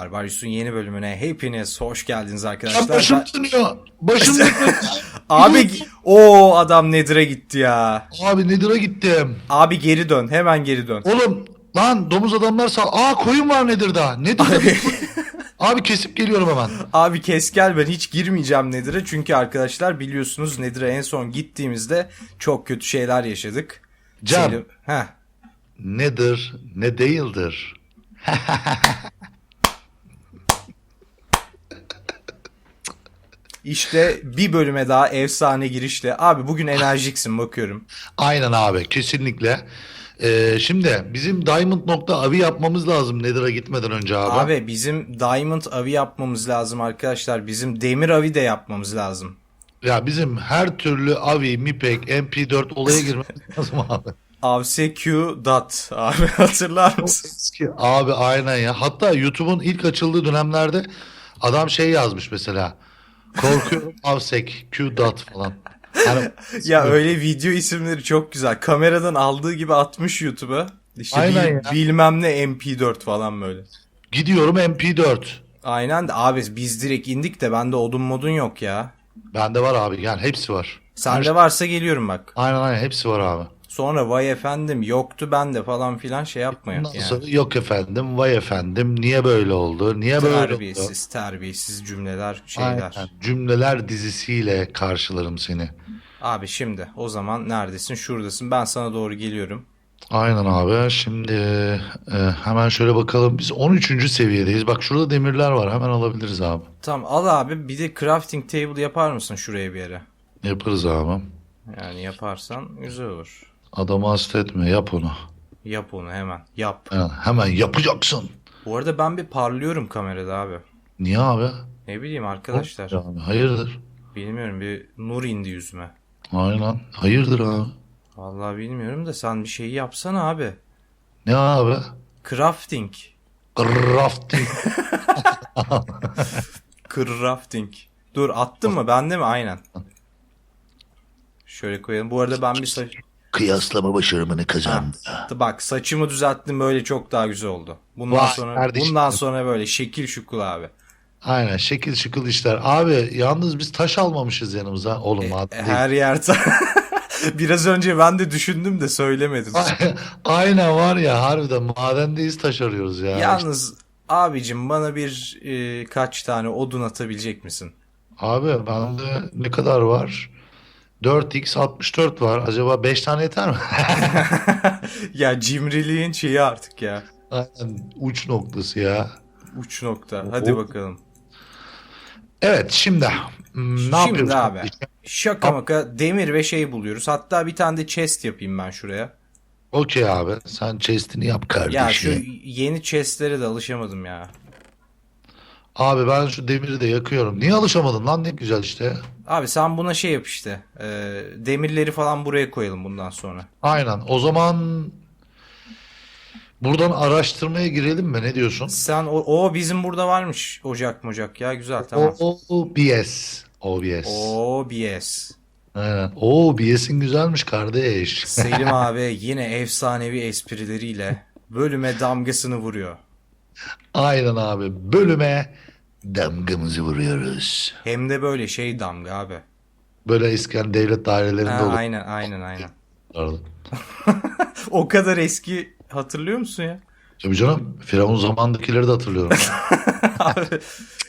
Barbaryus'un yeni bölümüne hepiniz hoş geldiniz Ya arkadaşlar. başım Ben- dönüyor. Başım dönüyor. Abi o adam Nedir'e gitti ya. Abi Nedir'a gittim. Abi geri dön hemen geri dön. Oğlum lan domuz adamlar sağ. Aa koyun var Nedir'da. Nedir'da. Abi kesip geliyorum hemen. Abi kes gel ben hiç girmeyeceğim Nedir'e çünkü arkadaşlar biliyorsunuz Nedir'e en son gittiğimizde çok kötü şeyler yaşadık. Can. Selim- Heh. Nedir ne değildir. İşte bir bölüme daha efsane girişle. Abi bugün enerjiksin bakıyorum. Aynen abi kesinlikle. Ee, şimdi bizim Diamond.avi yapmamız lazım Nedir'a gitmeden önce abi. Abi bizim Diamond avi yapmamız lazım arkadaşlar. Bizim demir avi de yapmamız lazım. Ya bizim her türlü avi, mipek, mp4 olaya girmemiz lazım abi. AVSQ dot abi hatırlar mısın? Eski. Abi aynen ya. Hatta YouTube'un ilk açıldığı dönemlerde adam şey yazmış mesela. Korkuyorum avsek Q dot falan. Yani, Ya öyle video isimleri çok güzel. Kameradan aldığı gibi atmış YouTube'a. İşte Aynen bil- ya. bilmem ne MP4 falan böyle. gidiyorum MP4. Aynen de abi biz direkt indik de bende odun modun yok ya. Bende var abi gel hepsi var. Sende varsa geliyorum bak. Aynen aynen hepsi var abi. Sonra vay efendim yoktu bende falan filan şey yapmayın. Ondan Yani. sonra yok efendim vay efendim niye böyle oldu niye böyle oldu. Terbiyesiz terbiyesiz cümleler şeyler. Aynen. Cümleler dizisiyle karşılarım seni. Abi şimdi o zaman neredesin? Şuradasın. Ben sana doğru geliyorum. Aynen abi. Şimdi e, hemen şöyle bakalım. Biz 13. seviyedeyiz. Bak şurada demirler var. Hemen alabiliriz abi. Tamam al abi bir de crafting table yapar mısın şuraya bir yere? Yaparız abi. Yani yaparsan güzel olur. Adamı hasta etme. Yap onu. Yap onu hemen. Yap. Hemen, hemen yapacaksın. Bu arada ben bir parlıyorum kamerada abi. Niye abi? Ne bileyim arkadaşlar. Abi, hayırdır? Bilmiyorum bir nur indi yüzüme. Aynen. Hayırdır abi? Vallahi bilmiyorum da sen bir şeyi yapsana abi. Ne abi? Crafting. Crafting. Crafting. Dur attın mı? Bende mi? Aynen. Şöyle koyalım. Bu arada ben bir saç... Kıyaslama başarımını kazandı. Bak saçımı düzelttim böyle çok daha güzel oldu. Bundan Vay sonra kardeşim. bundan sonra böyle şekil şukul abi. Aynen. Şekil şıkıl işler. Abi yalnız biz taş almamışız yanımıza. Oğlum maden değil. E, Her yer ta- Biraz önce ben de düşündüm de söylemedim. Aynen var ya harbiden madendeyiz taş arıyoruz ya. Yalnız abicim bana bir e, kaç tane odun atabilecek misin? Abi bende ne kadar var? 4x 64 var. Acaba 5 tane yeter mi? ya cimriliğin şeyi artık ya. Aynen uç noktası ya. Uç nokta. Hadi O- bakalım. Evet şimdi hmm, ne Şimdi yapıyoruz? abi şaka maka demir ve şey buluyoruz. Hatta bir tane de chest yapayım ben şuraya. Okey abi sen chest'ini yap kardeşim. Ya şu yeni chestlere de alışamadım ya. Abi ben şu demiri de yakıyorum. Niye alışamadın lan ne güzel işte. Abi sen buna şey yap işte. e, demirleri falan buraya koyalım bundan sonra. Aynen o zaman buradan araştırmaya girelim mi ne diyorsun? Sen o, o bizim burada varmış ocak mocak ya güzel tamam. OBS. OBS. OBS. Aynen. OBS'in güzelmiş kardeş. Selim abi yine efsanevi esprileriyle bölüme damgasını vuruyor. Aynen abi. Bölüme damgamızı vuruyoruz. Hem de böyle şey damga abi. Böyle eskiden devlet dairelerinde Ha, olurdu. aynen aynen aynen. O kadar eski hatırlıyor musun ya? Tabii canım. Firavun zamandakileri de hatırlıyorum. Abi,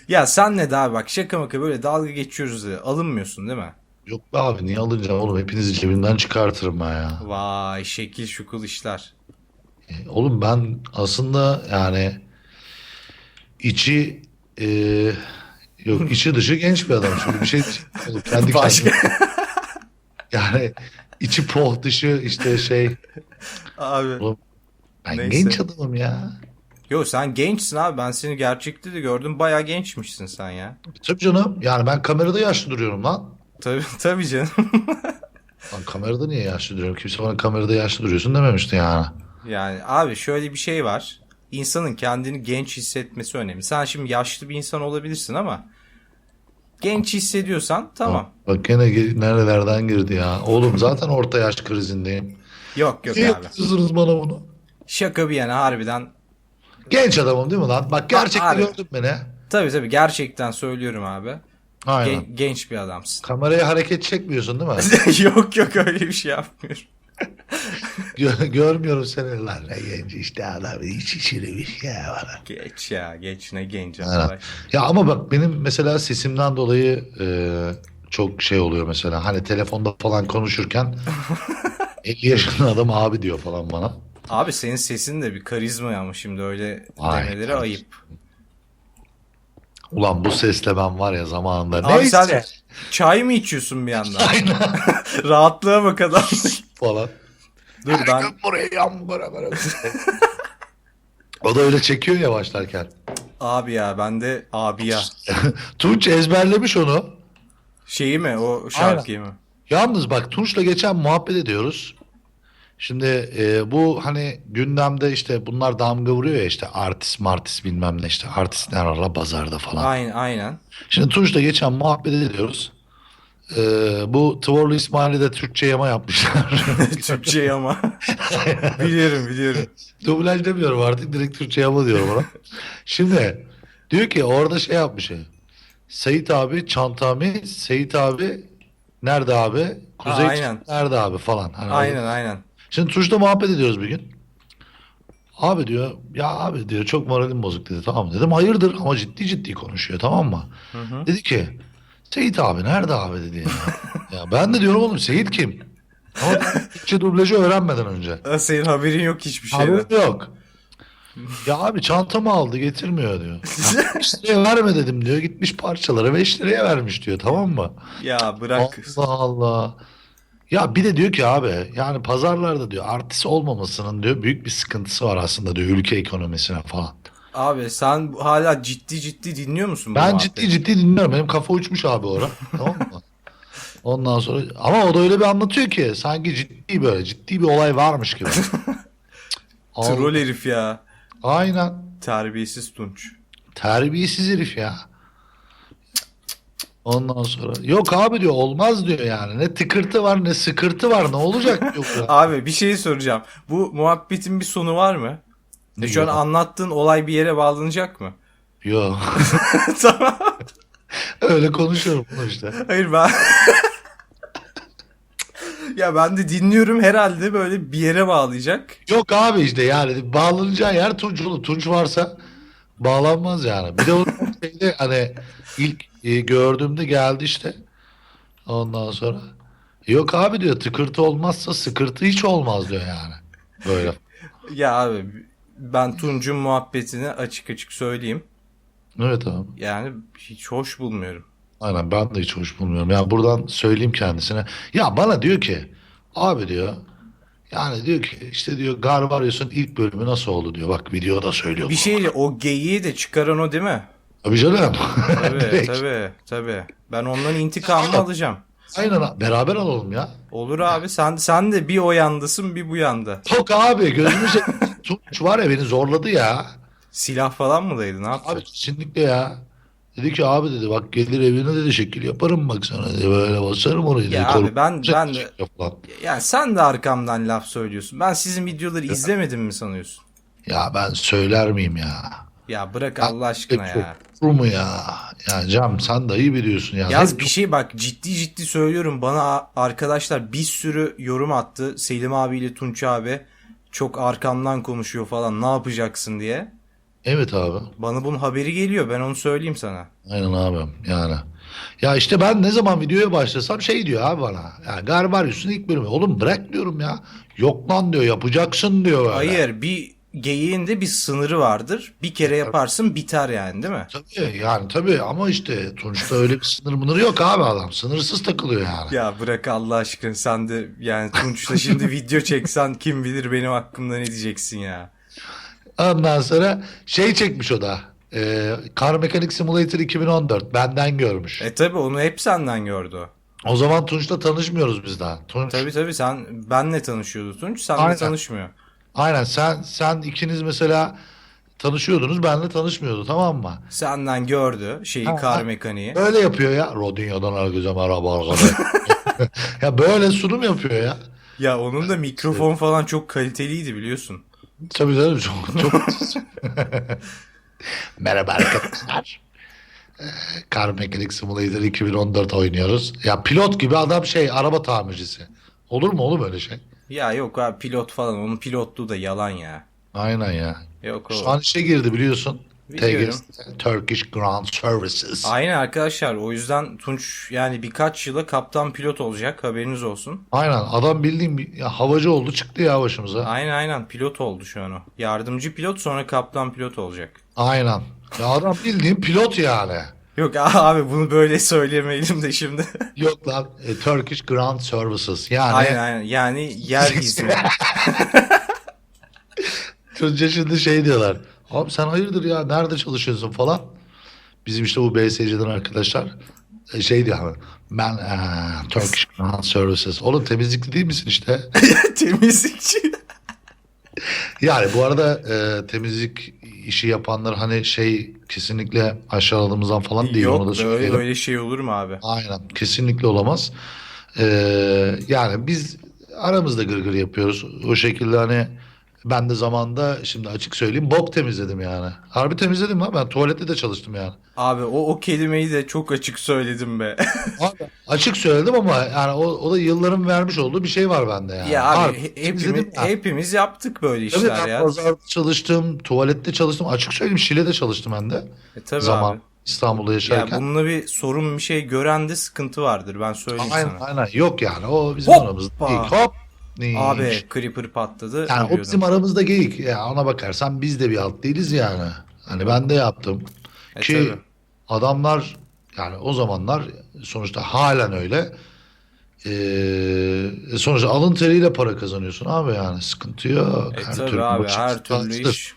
ya sen ne daha bak şaka maka böyle dalga geçiyoruz diye alınmıyorsun değil mi? Yok be abi niye alınacağım oğlum? Hepinizi cebimden çıkartırım ben ya. Vay şekil şukul işler. E, Oğlum ben aslında yani içi e, yok içi dışı genç bir adam. Şimdi bir şey oğlum, kendi Başka- yani içi poh dışı işte şey Abi. Oğlum, ben Neyse. genç adamım ya. Yo sen gençsin abi ben seni gerçekte de gördüm baya gençmişsin sen ya. Tabii canım. Yani ben kamerada yaşlı duruyorum lan. Tabii, tabii canım. Lan kamerada niye yaşlı duruyorum? Kimse bana kamerada yaşlı duruyorsun dememişti yani. Yani abi şöyle bir şey var. İnsanın kendini genç hissetmesi önemli. Sen şimdi yaşlı bir insan olabilirsin ama genç hissediyorsan tamam. Bak gene ge- nerelerden girdi ya. Oğlum zaten orta yaş krizindeyim. Yok yok Niye abi. yapıyorsunuz bana bunu? Şaka bir yana harbiden Genç adamım değil mi lan? Bak gerçekten Abi. gördün beni. Tabii tabii gerçekten söylüyorum abi. Aynen. Gen- genç bir adamsın. Kameraya hareket çekmiyorsun değil mi? yok yok öyle bir şey yapmıyorum. Gö- görmüyorum seni lan. Ne genç işte adam. Hiç içirmiş ya bana. Geç ya geç ne genç arkadaş. Ya ama bak benim mesela sesimden dolayı e, çok şey oluyor mesela. Hani telefonda falan konuşurken 50 yaşında adam abi diyor falan bana. Abi senin sesin de bir karizma ama şimdi öyle Ay, demeleri kardeşim. ayıp. Ulan bu sesle ben var ya zamanında. Abi Neyse. sen çay mı içiyorsun bir yandan? Aynen Rahatlığa bak adam. falan. Dur ben Her gün buraya yağmura böyle. o da öyle çekiyor ya başlarken. abi ya ben de abi ya. Tunç ezberlemiş onu. Şeyi mi o şarkıyı mı? Yalnız bak Tunç'la geçen muhabbet ediyoruz. Şimdi e, bu hani gündemde işte bunlar damga vuruyor ya işte artist martist bilmem ne işte artistler ara pazarda falan. Aynen aynen. Şimdi Tunç'la geçen muhabbet ediyoruz. E, bu Tvorlu İsmail'i de Türkçe yama yapmışlar. Türkçe ama. biliyorum biliyorum. Dublaj demiyorum artık direkt Türkçe yama diyorum ona. Şimdi diyor ki orada şey yapmış. Seyit abi Çantami, Seyit abi nerede abi? Kuzey Ha, aynen. nerede abi falan. Hani Aynen aynen. Şimdi Tunç'la muhabbet ediyoruz bir gün. Abi diyor ya abi diyor çok moralim bozuk dedi tamam dedim hayırdır ama ciddi ciddi konuşuyor tamam mı? Hı hı. Dedi ki Seyit abi nerede abi dedi ya. ya ben de diyorum oğlum Seyit kim? Ama Türkçe dublajı öğrenmeden önce. Aa, Senin haberin yok hiçbir şeyden. Haberim yok. Ya abi çantamı aldı getirmiyor diyor. Ya 5 liraya verme dedim diyor. Gitmiş parçaları 5 liraya vermiş diyor tamam mı? Ya bırak. Allah Allah. Ya bir de diyor ki abi yani pazarlarda diyor artist olmamasının diyor büyük bir sıkıntısı var aslında diyor ülke ekonomisine falan. Abi sen hala ciddi ciddi dinliyor musun Ben muhabbeti? ciddi ciddi dinliyorum. Benim kafa uçmuş abi ora. tamam mı? Ondan sonra ama o da öyle bir anlatıyor ki sanki ciddi böyle ciddi bir olay varmış gibi. Troll herif ya. Aynen. Terbiyesiz Tunç. Terbiyesiz herif ya. Ondan sonra yok abi diyor olmaz diyor yani. Ne tıkırtı var ne sıkırtı var ne olacak diyor. Abi bir şey soracağım. Bu muhabbetin bir sonu var mı? E, Şu an anlattığın olay bir yere bağlanacak mı? Yok. tamam. Öyle konuşuyorum işte. Hayır ben... ya ben de dinliyorum herhalde böyle bir yere bağlayacak. Yok abi işte yani bağlanacağı yer Tunç oğlum. Tunç varsa bağlanmaz yani. Bir de o şeyde hani ilk e, gördüğümde geldi işte. Ondan sonra yok abi diyor tıkırtı olmazsa sıkırtı hiç olmaz diyor yani. Böyle. Ya abi ben Tunç'un muhabbetini açık açık söyleyeyim. Evet abi. Yani hiç hoş bulmuyorum. Aynen ben de hiç hoş bulmuyorum. Yani buradan söyleyeyim kendisine. Ya bana diyor ki abi diyor yani diyor ki işte diyor Garvarious'un ilk bölümü nasıl oldu diyor. Bak videoda söylüyor. Bir şeyle o geyiği de çıkaran o değil mi? Tabii canım. Tabii tabii tabii. Ben ondan intikamını alacağım. Aynen beraber alalım ya. Olur abi sen sen de bir o yandasın bir bu yanda. Yok abi gözümü Tunç var ya beni zorladı ya. Silah falan mı daydı ne yaptı? Abi kesinlikle ya. Dedi ki abi dedi bak gelir evine dedi şekil yaparım bak sana dedi böyle basarım orayı dedi. Ya abi ben- ben de-. Yani sen de arkamdan laf söylüyorsun. Ben sizin videoları izlemedim mi sanıyorsun? Ya ben söyler miyim ya? Ya bırak Allah aşkına Çok ya. Olur mu ya? Ya Cam sen de iyi biliyorsun ya. Yaz bir şey bak ciddi ciddi söylüyorum. Bana arkadaşlar bir sürü yorum attı. Selim abiyle Tunç abi çok arkamdan konuşuyor falan ne yapacaksın diye. Evet abi. Bana bunun haberi geliyor ben onu söyleyeyim sana. Aynen abi yani. Ya işte ben ne zaman videoya başlasam şey diyor abi bana. Ya Garbarius'un ilk bölümü. Oğlum bırak diyorum ya. Yok lan diyor yapacaksın diyor böyle. Hayır bir geyiğin de bir sınırı vardır. Bir kere yaparsın biter yani değil mi? Tabii yani tabii ama işte Tunç'ta öyle bir sınır mınırı yok abi adam. Sınırsız takılıyor yani. Ya bırak Allah aşkına sen de yani Tunç'la şimdi video çeksen kim bilir benim hakkımda ne diyeceksin ya. Ondan sonra şey çekmiş o da. E, Car Mechanic Simulator 2014 benden görmüş. E tabi onu hep senden gördü o. O zaman Tunç'la tanışmıyoruz biz daha. Tunç, Tabii tabii sen benle tanışıyordu Tunç senle Aynen. tanışmıyor. Aynen sen sen ikiniz mesela tanışıyordunuz benle tanışmıyordu tamam mı? Senden gördü şeyi Ha, kar ha. mekaniği. Böyle yapıyor ya. Rodinya'dan herkese merhaba arkadaşlar. ya böyle sunum yapıyor ya. Ya onun da mikrofon falan çok kaliteliydi biliyorsun. Tabii canım çok çok. Merhaba arkadaşlar. Ee, Car Mechanic Simulator 2014 oynuyoruz. Ya pilot gibi adam şey araba tamircisi. Olur mu oğlum öyle şey? Ya yok abi pilot falan. Onun pilotluğu da yalan ya. Aynen ya. Yok o. Şu an işe girdi biliyorsun. Biliyorum. TGS, Turkish Ground Services. Aynen arkadaşlar. O yüzden Tunç yani birkaç yıla kaptan pilot olacak. Haberiniz olsun. Aynen adam bildiğin bir ya, havacı oldu çıktı ya başımıza. Aynen aynen pilot oldu şu an o. Yardımcı pilot sonra kaptan pilot olacak. Aynen. Ya adam bildiğin pilot yani. Yok abi bunu böyle söylemeyelim de şimdi. Yok lan e, Turkish Ground Services. Yani aynen aynen. Yani yer hizmeti. Tunca şimdi şey diyorlar. Abi sen hayırdır ya nerede çalışıyorsun falan. Bizim işte bu BSC'den arkadaşlar e, şey diyor abi. Ben e, Turkish Ground Services. Oğlum temizlikli değil misin işte? Temizlikçi. Yani bu arada e, temizlik işi yapanlar hani şey kesinlikle aşağıladığımızdan falan değil. onu da Yok böyle, öyle şey olur mu abi? Aynen kesinlikle olamaz. Ee, yani biz aramızda gırgır yapıyoruz. O şekilde hani ben de zamanda şimdi açık söyleyeyim bok temizledim yani. Harbi temizledim ha ben tuvalette de çalıştım yani. Abi o, o kelimeyi de çok açık söyledim be. Abi, açık söyledim ama yani o, o da yılların vermiş olduğu bir şey var bende yani. ya abi Harbi he- temizledim hepimiz, ya. hepimiz yaptık böyle Tabii işler ben ya. pazarda çalıştım, tuvalette çalıştım. Açık söyleyeyim Şile'de çalıştım ben de. E, tabii zaman abi. İstanbul'da Ya yaşarken. bununla bir sorun bir şey görende sıkıntı vardır ben söyleyeyim aynen sana. aynen yok yani o bizim Hoppa! aramızda değil. Hop. Ne Abi iş? creeper patladı. Yani o bizim aramızda geyik. Ya ona bakarsan biz de bir alt değiliz yani. Hani ben de yaptım. E, Ki tabii. adamlar yani o zamanlar sonuçta halen öyle. Ee, sonuçta alın teriyle para kazanıyorsun abi yani sıkıntı yok. E Her tabii türlü abi her türlü iş.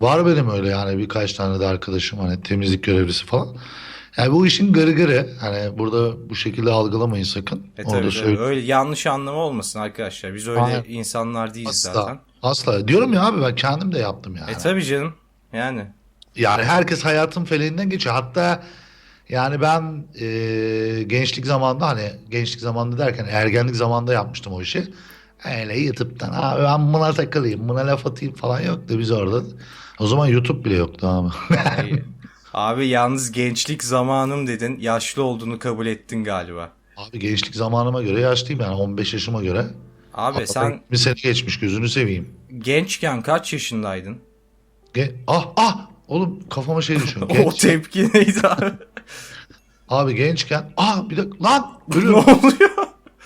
Var benim öyle yani birkaç tane de arkadaşım hani temizlik görevlisi falan. Yani bu işin gırgırı hani burada bu şekilde algılamayın sakın. E Onu tabii, tabii. öyle yanlış anlama olmasın arkadaşlar. Biz öyle Aynen. insanlar değiliz Asla. zaten. Asla. Diyorum ya abi ben kendim de yaptım yani. E tabii canım. Yani. Yani herkes hayatın feleğinden geçiyor. Hatta yani ben e, gençlik zamanında hani gençlik zamanında derken ergenlik zamanında yapmıştım o işi. Öyle YouTube'dan abi ben buna takılayım buna laf atayım falan yoktu biz orada. O zaman YouTube bile yoktu abi. Abi yalnız gençlik zamanım dedin. Yaşlı olduğunu kabul ettin galiba. abi gençlik zamanıma göre yaşlıyım yani 15 yaşıma göre. Abi sen Bir sene geçmiş gözünü seveyim. gençken kaç yaşındaydın? Ge- ah ah oğlum kafama şey düşüyor. o tepki neydi abi? abi gençken ah bir dakika lan ne ölüyorum. oluyor?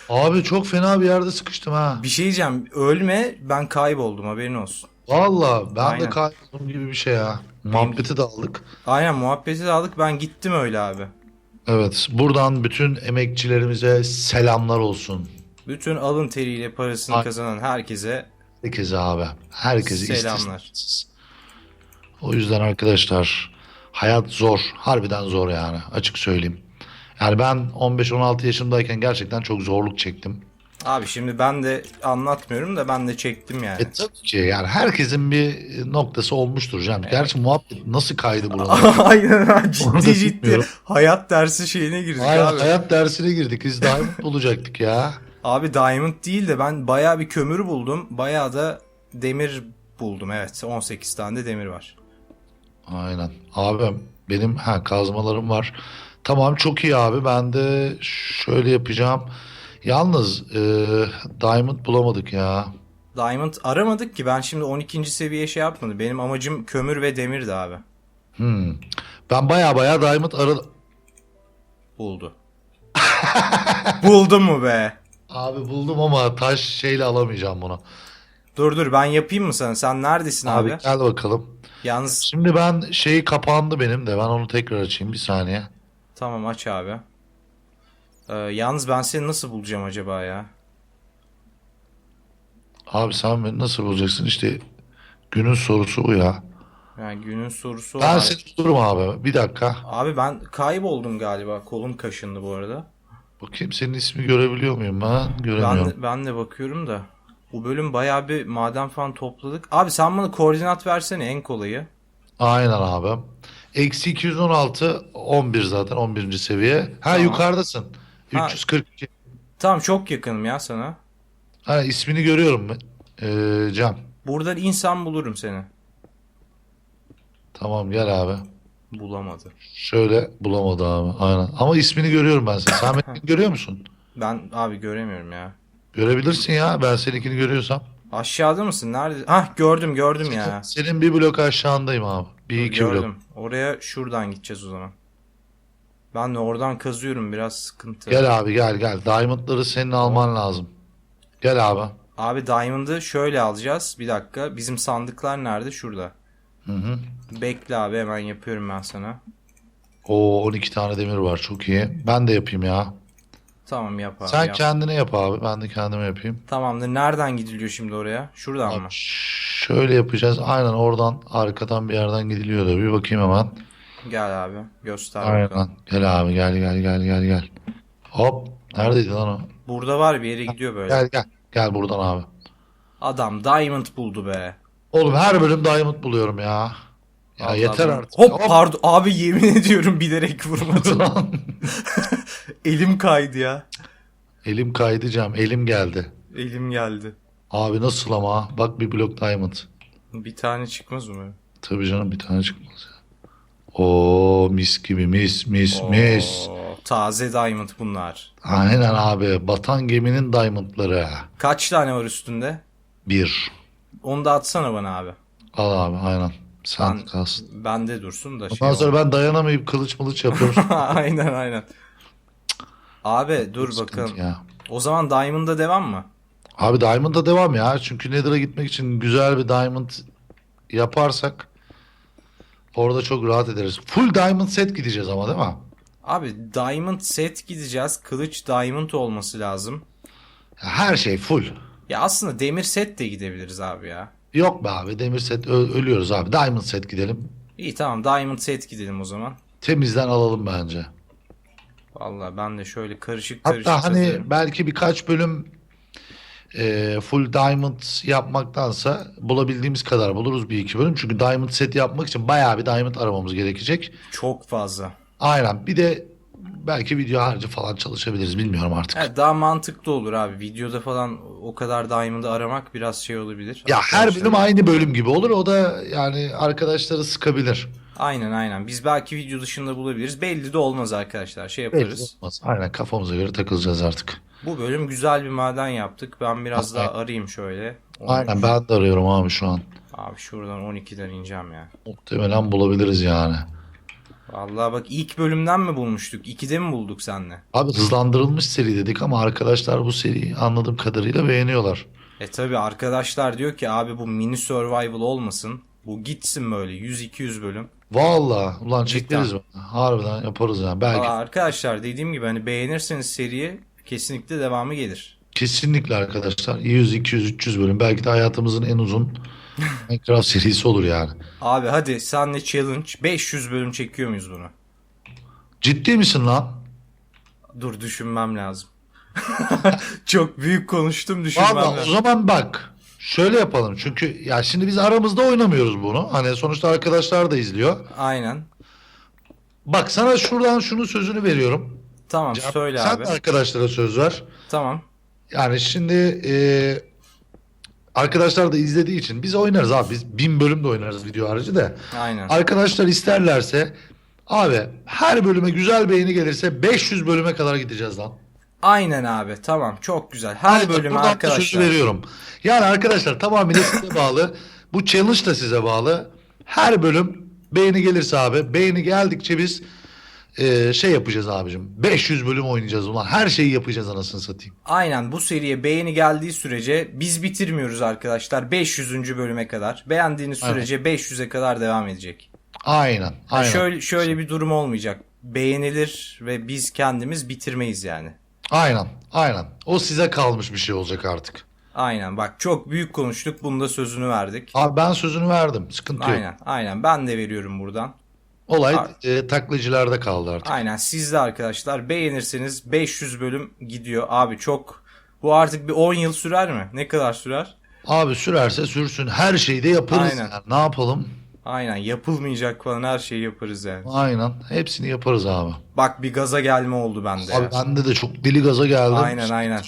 Abi çok fena bir yerde sıkıştım ha. Bir şey diyeceğim. Ölme ben kayboldum haberin olsun. Valla ben de Aynen. kayboldum gibi bir şey ya. Muhabbeti de aldık. Aynen muhabbeti de aldık ben gittim öyle abi. Evet buradan bütün emekçilerimize selamlar olsun. Bütün alın teriyle parasını Ay- kazanan herkese Herkese abi. Herkese Selamlar. istisnasız. O yüzden arkadaşlar hayat zor. Harbiden zor yani açık söyleyeyim. Yani ben 15-16 yaşındayken gerçekten çok zorluk çektim. Abi şimdi ben de anlatmıyorum da ben de çektim yani. E tabii ki yani herkesin bir noktası olmuştur canım. Gerçi muhabbet nasıl kaydı buralara? Aynen ciddi ciddi hayat dersi şeyine girdik Aynen abi. hayat dersine girdik. Biz diamond bulacaktık ya. Abi diamond değil de ben bayağı bir kömür buldum. Bayağı da demir buldum evet 18 tane de demir var. Aynen. Abi benim ha kazmalarım var. Tamam çok iyi abi. Ben de şöyle yapacağım. Yalnız e, diamond bulamadık ya. Diamond aramadık ki ben şimdi 12. seviye şey yapmadım. Benim amacım kömür ve demirdi abi. Hmm. Ben baya baya diamond aradım. Buldu. Buldun mu be? Abi buldum ama taş şeyle alamayacağım bunu. Dur dur ben yapayım mı sana? Sen neredesin abi? Abi gel bakalım. Yalnız Şimdi ben şey kapandı benim de. Ben onu tekrar açayım bir saniye. tamam aç abi. Ee, yalnız ben seni nasıl bulacağım acaba ya? Abi sen beni nasıl bulacaksın? İşte günün sorusu bu ya. Yani günün sorusu Ben seni bulurum abi. Bir dakika. Abi ben kayboldum galiba. Kolum kaşındı bu arada. Bakayım senin ismi görebiliyor muyum ben? Ben Göremiyorum. de, ben de bakıyorum da. Bu bölüm bayağı bir maden falan topladık. Abi sen bana koordinat versene en kolayı. Aynen abi. Eksi 216 11 zaten 11. seviye. Ha Tamam. yukarıdasın. Ha. 342. Tamam çok yakınım ya sana. Ha ismini görüyorum ben. Ee, Can. Buradan insan bulurum seni. Tamam gel abi. Bulamadı. Şöyle bulamadı abi. Aynen. Ama ismini görüyorum ben senin. Sen beni görüyor musun? Ben abi göremiyorum ya. Görebilirsin ya. Ben seninkini görüyorsam. Aşağıda mısın? Nerede? Hah gördüm gördüm ya. Senin bir blok aşağındayım abi. Bir iki blok. Gördüm. Oraya şuradan gideceğiz o zaman. Ben de oradan kazıyorum biraz sıkıntı. Gel abi gel gel. Diamondları senin alman lazım. Gel abi. Abi Diamond'ı şöyle alacağız. Bir dakika. Bizim sandıklar nerede? Şurada. Hı hı. Bekle abi hemen yapıyorum ben sana. Oo 12 tane demir var. Çok iyi. Ben de yapayım ya. Tamam yap abi. Sen yap. kendine yap abi. Ben de kendime yapayım. Tamamdır. Nereden gidiliyor şimdi oraya? Şuradan mı? Abi, şöyle yapacağız. Aynen oradan arkadan bir yerden gidiliyor da. Bir bakayım hemen. Gel abi. Göster bakalım. Aynen. Gel abi gel gel gel gel gel. Hop. Neredeydi lan o? Burada var bir yere gidiyor böyle. Gel gel. Gel buradan abi. Adam Diamond buldu be. Oğlum her bölüm diamond buluyorum ya. Ya Allah yeter Allah. artık. Hop, pardon. Abi yemin ediyorum bilerek vurmadım. Lan. Elim kaydı ya. Elim kaydı cam. Elim geldi. Elim geldi. Abi nasıl ama? Bak bir blok diamond. Bir tane çıkmaz mı? Tabii canım bir tane çıkmaz ya. Oo mis gibi mis mis mis. Oo, taze Diamond bunlar. Aynen abi. Batan geminin diamondları. Kaç tane var üstünde? Bir. Onu da atsana bana abi. Al abi aynen. Sen Ben, kalsın. bende dursun da şey Ondan sonra olmaz. ben dayanamayıp kılıç mılıç yapıyorum. aynen aynen. Abi dur Sıkıntı bakalım. ya. O zaman Diamond'da devam mı? Abi Diamond'a devam ya. Çünkü Nether'a gitmek için güzel bir Diamond yaparsak orada çok rahat ederiz. Full Diamond set gideceğiz ama değil mi? Abi Diamond set gideceğiz. Kılıç Diamond olması lazım. Her şey full. Ya aslında demir set de gidebiliriz abi ya. Yok be abi demir set ölüyoruz abi. Diamond set gidelim. İyi tamam Diamond set gidelim o zaman. Temizden alalım bence. Vallahi ben de şöyle karışık karışık Hatta hani yazarım. belki birkaç bölüm e, full diamond yapmaktansa bulabildiğimiz kadar buluruz bir iki bölüm. Çünkü diamond set yapmak için bayağı bir diamond aramamız gerekecek. Çok fazla. Aynen. Bir de belki video harcı falan çalışabiliriz. Bilmiyorum artık. Evet, daha mantıklı olur abi. Videoda falan o kadar Diamond'ı aramak biraz şey olabilir. Ya her bölüm aynı bölüm gibi olur. O da yani arkadaşları sıkabilir. Aynen aynen. Biz belki video dışında bulabiliriz. Belli de olmaz arkadaşlar. Şey Belli yaparız. olmaz. Aynen kafamıza göre takılacağız artık. Bu bölüm güzel bir maden yaptık. Ben biraz Aynen. daha arayayım şöyle. Aynen ben de arıyorum abi şu an. Abi şuradan 12'den ineceğim ya. Muhtemelen bulabiliriz yani. Vallahi bak ilk bölümden mi bulmuştuk? 2'de mi bulduk senle? Abi hızlandırılmış seri dedik ama arkadaşlar bu seriyi anladığım kadarıyla beğeniyorlar. E tabi arkadaşlar diyor ki abi bu mini survival olmasın. Bu gitsin böyle 100-200 bölüm. Vallahi ulan Cidden. mi? Harbiden yaparız yani. Belki Valla arkadaşlar dediğim gibi hani beğenirseniz seriyi kesinlikle devamı gelir. kesinlikle arkadaşlar 100, 200, 300 bölüm belki de hayatımızın en uzun Minecraft serisi olur yani. Abi hadi senle challenge 500 bölüm çekiyor muyuz bunu? Ciddi misin lan? Dur düşünmem lazım. Çok büyük konuştum düşünmem Valla o lazım. zaman bak şöyle yapalım çünkü ya şimdi biz aramızda oynamıyoruz bunu. Hani sonuçta arkadaşlar da izliyor. Aynen. Bak sana şuradan şunu sözünü veriyorum. Tamam söyle Sen abi. de arkadaşlara söz ver. Tamam. Yani şimdi e, arkadaşlar da izlediği için biz oynarız abi. Biz bin bölüm de oynarız video harici de. Aynen. Arkadaşlar isterlerse abi her bölüme güzel beğeni gelirse 500 bölüme kadar gideceğiz lan. Aynen abi. Tamam. Çok güzel. Her Aynen, bölüme buradan da sözü arkadaşlar. veriyorum. Yani arkadaşlar tamamıyla size bağlı. Bu challenge da size bağlı. Her bölüm beğeni gelirse abi. Beğeni geldikçe biz e, şey yapacağız abicim. 500 bölüm oynayacağız ulan. Her şeyi yapacağız anasını satayım. Aynen bu seriye beğeni geldiği sürece biz bitirmiyoruz arkadaşlar. 500. bölüme kadar. Beğendiğiniz Aynen. sürece 500'e kadar devam edecek. Aynen. Aynen. şöyle şöyle bir durum olmayacak. Beğenilir ve biz kendimiz bitirmeyiz yani. Aynen. Aynen. O size kalmış bir şey olacak artık. Aynen bak çok büyük konuştuk. Bunun da sözünü verdik. Abi ben sözünü verdim. Sıkıntı yok. Aynen aynen ben de veriyorum buradan. Olay Abi. e, taklacılarda kaldı artık. Aynen siz de arkadaşlar beğenirseniz 500 bölüm gidiyor. Abi çok bu artık bir 10 yıl sürer mi? Ne kadar sürer? Abi sürerse sürsün. Her şeyi de yaparız. Aynen. yani. Ne yapalım? Aynen yapılmayacak falan her şeyi yaparız yani. Aynen. Hepsini yaparız abi. Bak bir gaza gelme oldu bende. Abi ya. bende de çok deli gaza geldim. Aynen aynen.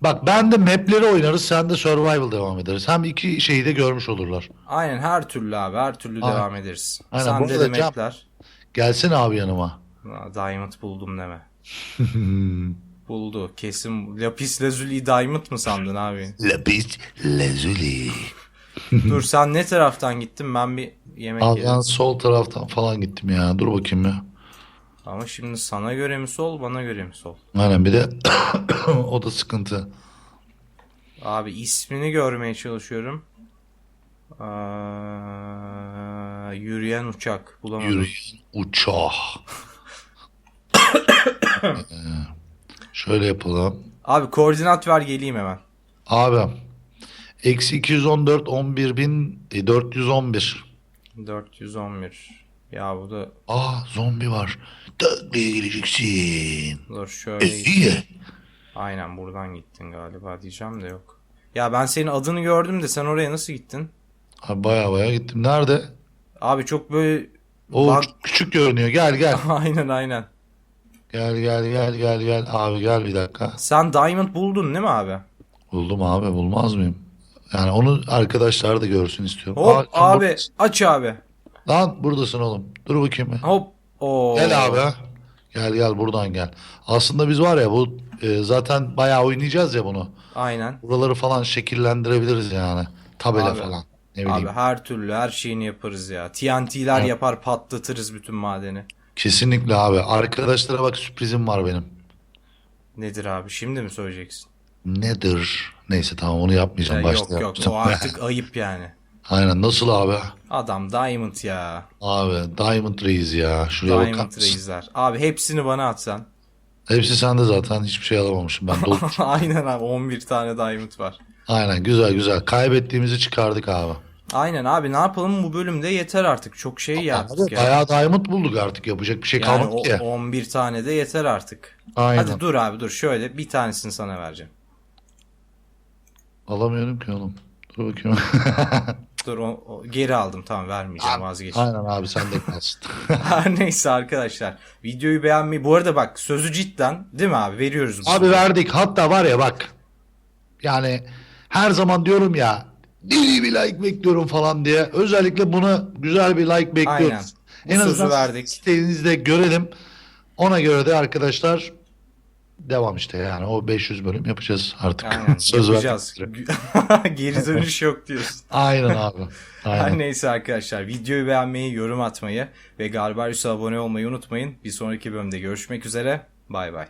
Bak ben de mapleri oynarız sen de survival devam ederiz. Hem iki şeyi de görmüş olurlar. Aynen her türlü abi her türlü Aynen. devam ederiz. Aynen, Sen de Cem- demekler. Gelsin abi yanıma. Diamond buldum deme. Buldu. Kesin lapis lazuli diamond mı sandın abi? Lapis lazuli. Dur sen ne taraftan gittin? Ben bir yemek Abi yedim. ben sol taraftan falan gittim ya. Dur bakayım ya. Ama şimdi sana göre mi sol, bana göre mi sol? Aynen bir de o da sıkıntı. Abi ismini görmeye çalışıyorum. Aa, yürüyen uçak bulamadım. Yürüyen uçağı. Ee, Şöyle yapalım. Abi koordinat ver geleyim hemen. Abi. Eksi 214 11 bin e, 411. 411. Ya bu da Aa zombi var. Taklaya geleceksin. dur şöyle. iyi. Aynen buradan gittin galiba diyeceğim de yok. Ya ben senin adını gördüm de sen oraya nasıl gittin? Abi baya baya gittim. Nerede? Abi çok böyle O Bak- küçük görünüyor. Gel gel. aynen aynen. Gel gel gel gel gel. Abi gel bir dakika. Sen Diamond buldun değil mi abi? Buldum abi bulmaz mıyım? Yani onu arkadaşlar da görsün istiyorum. Hop Aa, abi bu- aç abi. Lan buradasın oğlum. Dur bakayım. bir. Hop. Oo. Gel abi. Gel gel buradan gel. Aslında biz var ya bu e, zaten bayağı oynayacağız ya bunu. Aynen. Buraları falan şekillendirebiliriz yani. Tabela Abi, falan. Ne bileyim. Abi her türlü her şeyini yaparız ya. TNT'ler Evet. yapar patlatırız bütün madeni. Kesinlikle abi. Arkadaşlara bak sürprizim var benim. Nedir abi şimdi mi söyleyeceksin? Nedir? Neyse tamam onu Ya yapmayacağım. yok Başta yok yapmıştım. o artık ayıp yani. Aynen nasıl abi? Adam Diamond ya. Abi Diamond Reis ya. Şuraya bakar Diamond mısın? Reisler. Abi hepsini bana atsan. Hepsi sende zaten. Hiçbir şey alamamışım. Ben. Aynen abi 11 tane Diamond var. Aynen güzel güzel. Kaybettiğimizi çıkardık abi. Aynen abi ne yapalım bu bölümde yeter artık. Çok şey yaptık Abi, ya. bayağı Diamond bulduk artık. Yapacak bir şey Yani kalmadı o, ki. 11 tane de yeter artık. Aynen. Hadi dur abi dur şöyle bir tanesini sana vereceğim. Alamıyorum ki oğlum. Dur bakayım. Dur o, o- geri aldım tamam vermeyeceğim vazgeçtim. Aynen abi sen de kalsın. Her neyse arkadaşlar. Videoyu beğenmeyi bu arada bak sözü cidden değil mi abi veriyoruz. abi sözü. verdik. Hatta var ya bak. Yani her zaman diyorum ya deli bir like bekliyorum falan diye. Özellikle buna güzel bir like bekliyoruz. Aynen. Bu En azından verdik. isteğinizi de görelim. Ona göre de arkadaşlar devam işte yani o 500 bölüm yapacağız artık. Aynen Söz yapacağız. geri dönüş yok diyorsun. Aynen abi. Her Aynen. neyse arkadaşlar videoyu beğenmeyi, yorum atmayı ve Garbarius'a abone olmayı unutmayın. Bir sonraki bölümde görüşmek üzere. Bay bay.